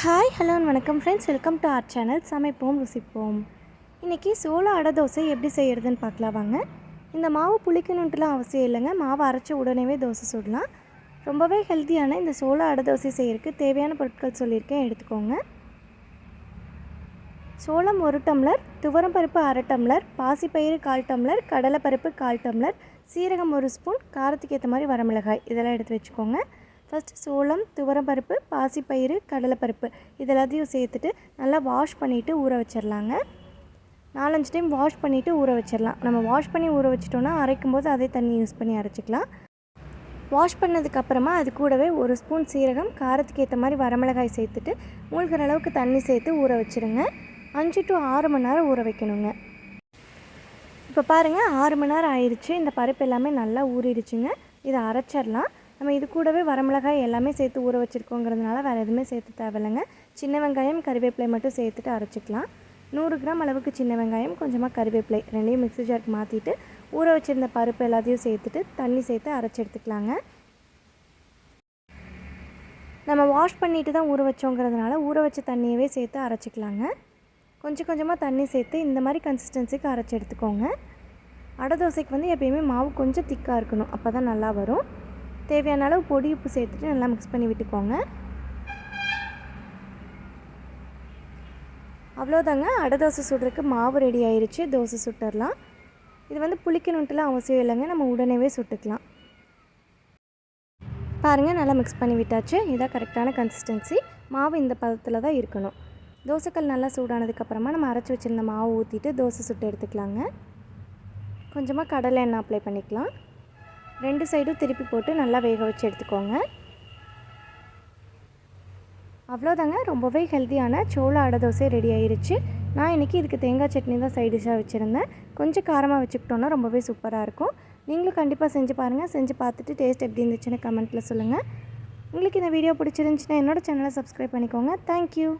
Hi hello வணக்கம் friends welcome to our channel சமைப்போம் ருசிப்போம். இன்றைக்கி சோள அடை தோசை எப்படி செய்கிறதுன்னு பார்க்கலாம் வாங்க. இந்த மாவு புளிக்கணுன்ட்டுலாம் அவசியம் இல்லைங்க. மாவு அரைச்ச உடனேவே தோசை சுடலாம். ரொம்பவே ஹெல்த்தியான இந்த சோள அடை தோசை செய்கிறதுக்கு தேவையான பொருட்கள் சொல்லியிருக்கேன். எடுத்துக்கோங்க. சோளம் ஒரு டம்ளர் துவரம்பருப்பு அரை டம்ளர் பாசிப்பயிறு கால் டம்ளர் கடலைப்பருப்பு கால் டம்ளர் சீரகம் ஒரு ஸ்பூன் காரத்துக்கு ஏற்ற மாதிரி வரமிளகாய். இதெல்லாம் எடுத்து வச்சுக்கோங்க. ஃபஸ்ட்டு சோளம் துவரம்பருப்பு பாசிப்பயிறு கடலைப்பருப்பு இது எல்லாத்தையும் சேர்த்துட்டு நல்லா வாஷ் பண்ணிவிட்டு ஊற வச்சிடலாங்க நாலஞ்சு டைம் வாஷ் பண்ணிவிட்டு ஊற வச்சிடலாம் நம்ம வாஷ் பண்ணி ஊற வச்சிட்டோன்னா அரைக்கும் போது அதே தண்ணி யூஸ் பண்ணி அரைச்சிக்கலாம். வாஷ் பண்ணதுக்கப்புறமா அது கூடவே ஒரு ஸ்பூன் சீரகம் காரத்துக்கு ஏற்ற மாதிரி வரமிளகாய் சேர்த்துட்டு மூழ்கிற அளவுக்கு தண்ணி சேர்த்து ஊற வச்சுருங்க. அஞ்சு டு ஆறு மணி நேரம் ஊற வைக்கணுங்க. இப்போ பாருங்கள் ஆறு மணி நேரம் ஆயிடுச்சு. இந்த பருப்பு எல்லாமே நல்லா ஊறிடுச்சுங்க. இதை அரைச்சிடலாம் நம்ம இது கூடவே வரமிளகாய் எல்லாமே சேர்த்து ஊற வச்சுருக்கோங்கிறதுனால வேறு எதுவுமே சேர்த்து தேவையில்லைங்க. சின்ன வெங்காயம் கருவேப்பிலை மட்டும் சேர்த்துட்டு அரைச்சிக்கலாம். நூறு கிராம் அளவுக்கு சின்ன வெங்காயம் கொஞ்சமாக கருவேப்பிலை ரெண்டையும் மிக்ஸி ஜாருக்கு மாற்றிட்டு ஊற வச்சுருந்த பருப்பு எல்லாத்தையும் சேர்த்துட்டு தண்ணி சேர்த்து அரைச்சி எடுத்துக்கலாங்க. நம்ம வாஷ் பண்ணிட்டு தான் ஊற வச்சோங்கிறதுனால ஊற வச்ச தண்ணியவே சேர்த்து அரைச்சிக்கலாங்க. கொஞ்சம் கொஞ்சமாக தண்ணி சேர்த்து இந்த மாதிரி கன்சிஸ்டன்சிக்கு அரைச்சி எடுத்துக்கோங்க. அடை தோசைக்கு வந்து எப்பயுமே மாவு கொஞ்சம் திக்காக இருக்கணும் அப்போ தான் நல்லா வரும். தேவையான அளவு பொடி உப்பு சேர்த்துட்டு நல்லா மிக்ஸ் பண்ணி விட்டுக்கோங்க. அவ்வளோதாங்க அடை தோசை சுடுறதுக்கு மாவு ரெடி ஆயிடுச்சு தோசை சுட்டுடலாம் இது வந்து புளிக்கணுன்ட்டுலாம் அவசியம் இல்லைங்க. நம்ம உடனேவே சுட்டுக்கலாம். பாருங்கள் நல்லா மிக்ஸ் பண்ணி விட்டாச்சு. இதான் கரெக்டான கன்சிஸ்டன்சி மாவு இந்த பதத்தில் தான் இருக்கணும். தோசைக்கல் நல்லா சூடானதுக்கப்புறமா நம்ம அரைச்சி வச்சுருந்த மாவு ஊற்றிட்டு தோசை சுட்டு எடுத்துக்கலாங்க. கொஞ்சமாக கடலை எண்ணெய் அப்ளை பண்ணிக்கலாம். ரெண்டு சைடும் திருப்பி போட்டு நல்லா வேக வச்சு எடுத்துக்கோங்க. அவ்வளோதாங்க. ரொம்பவே ஹெல்த்தியான சோள அடை தோசை ரெடி ஆயிருச்சு. நான் இன்றைக்கி இதுக்கு தேங்காய் சட்னி தான் சைட் டிஷ்ஷாக வச்சுருந்தேன். கொஞ்சம் காரமாக வச்சுக்கிட்டோன்னா ரொம்பவே சூப்பராக இருக்கும். நீங்களும் கண்டிப்பாக செஞ்சு பாருங்கள் செஞ்சு பார்த்துட்டு டேஸ்ட் எப்படி இருந்துச்சுன்னு கமெண்ட்டில் சொல்லுங்கள் உங்களுக்கு இந்த வீடியோ பிடிச்சிருந்துச்சின்னா என்னோடய சேனலை சப்ஸ்கிரைப் பண்ணிக்கோங்க. தேங்க்யூ.